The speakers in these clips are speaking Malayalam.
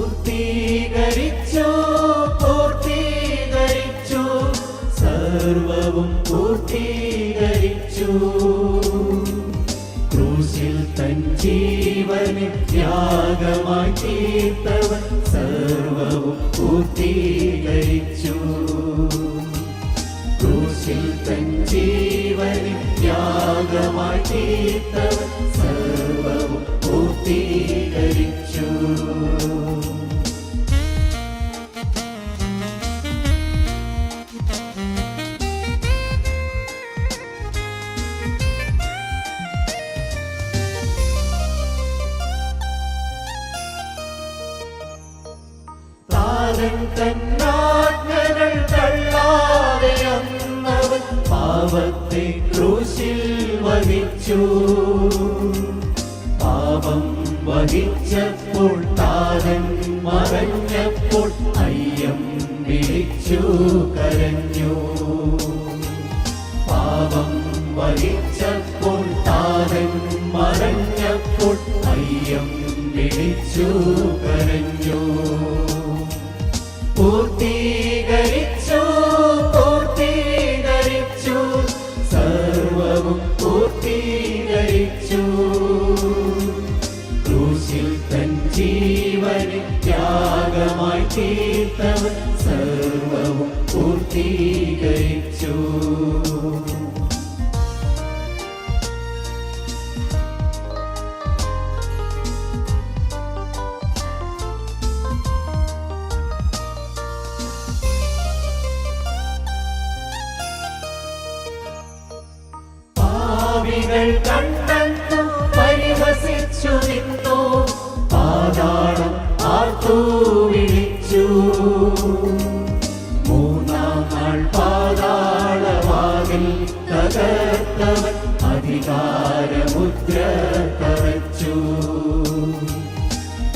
പൂർത്തീകരിച്ചു പൂർത്തീകരിച്ചു സർവവും പൂർത്തീകരിച്ചു. ക്രൂശിൽ തൻ ജീവന് ത്യാഗമായി തീർത്തവൻ സർവവും പൂർത്തീകരിച്ചു. ക്രൂശിൽ തൻ ജീവന് ത്യാഗമായി തീർത്തവൻ സർവവും പൂർത്തീകരിച്ചു. പാപം വഹിച്ചപ്പോൾ താരൻ മറഞ്ഞപ്പോൾ അയ്യം വിളിച്ചു കരഞ്ഞു. പാപം വഹിച്ചപ്പോൾ താരൻ മറഞ്ഞപ്പോൾ അയ്യം വിളിച്ചു കരഞ്ഞു. പൂർത്തീകരിച്ചു ജീവനെ ത്യാഗമായി തീർത്തവൻ സർവവും പൂർത്തീകരിച്ചു. പാവികൾ കണ്ടെന്നു പരിഹസിച്ചു നിന്നു പാതാളം ആർത്തു വിളിച്ചു മൂന്നാം നാൾ പാതാളവാതിൽ തകർത്തവൻ അധികാരമുദ്ര തറച്ചു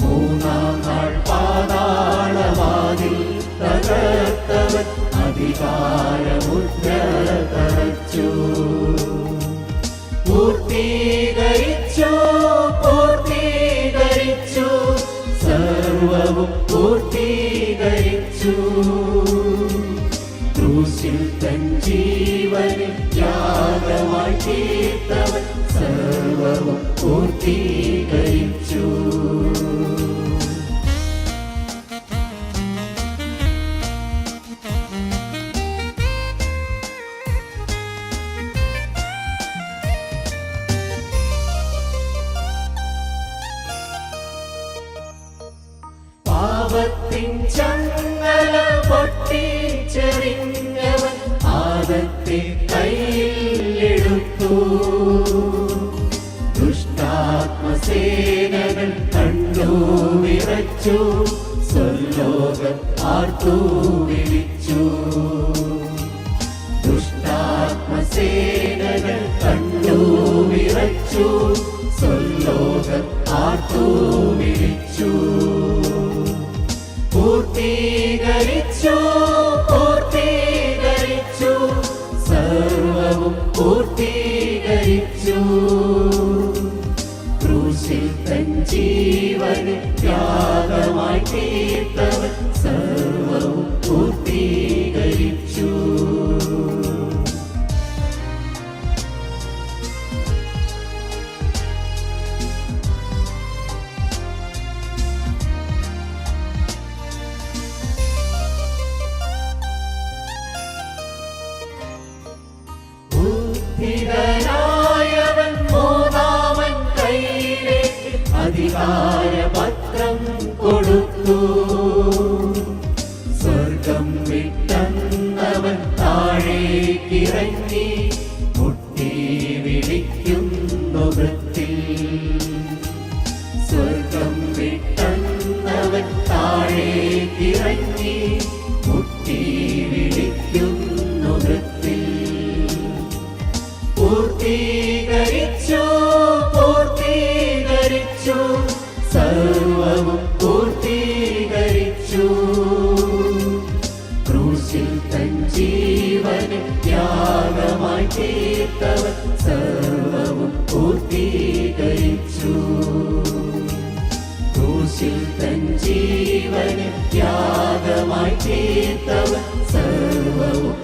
മൂന്നാം നാൾ പാതാളവാതിൽ തകർത്തവൻ അധികാരമുദ്ര സർവവും പൂർത്തീകരിച്ചു. ക്രൂശിൽ തൻ ജീവനെ ത്യാഗമായി തീർത്തവൻ സർവവും പൂർത്തീകരിച്ചു പാപത്തിൻ ചങ്ങല പൊട്ടിച്ചെറിഞ്ഞവൻ ആദത്തെ കയ്യിലെടുത്തു. ദുഷ്ടാത്മസേനകൾ കണ്ടു വിറച്ചു സ്വർലോകം ആർത്തു വിളിച്ചു. ദുഷ്ടാത്മസേനകൾ കണ്ടു വിറച്ചു പൂർത്തീകരിച്ചു അധികാരപത്രം കൊടുത്തു. സ്വർഗം വിട്ടന്നവൻ താഴേക്കിറങ്ങി മുട്ടി വിളിക്കുന്നു വൃത്തിൽ. സ്വർഗം വിട്ടന്നവൻ താഴേക്കിറങ്ങി ത്യാഗമായി തീർത്തവൻ സർവവും പൂർത്തീകരിച്ചു ക്രൂശിൽ തൻ ജീവനെ ത്യാഗമായി തീർത്തവൻ സർവവും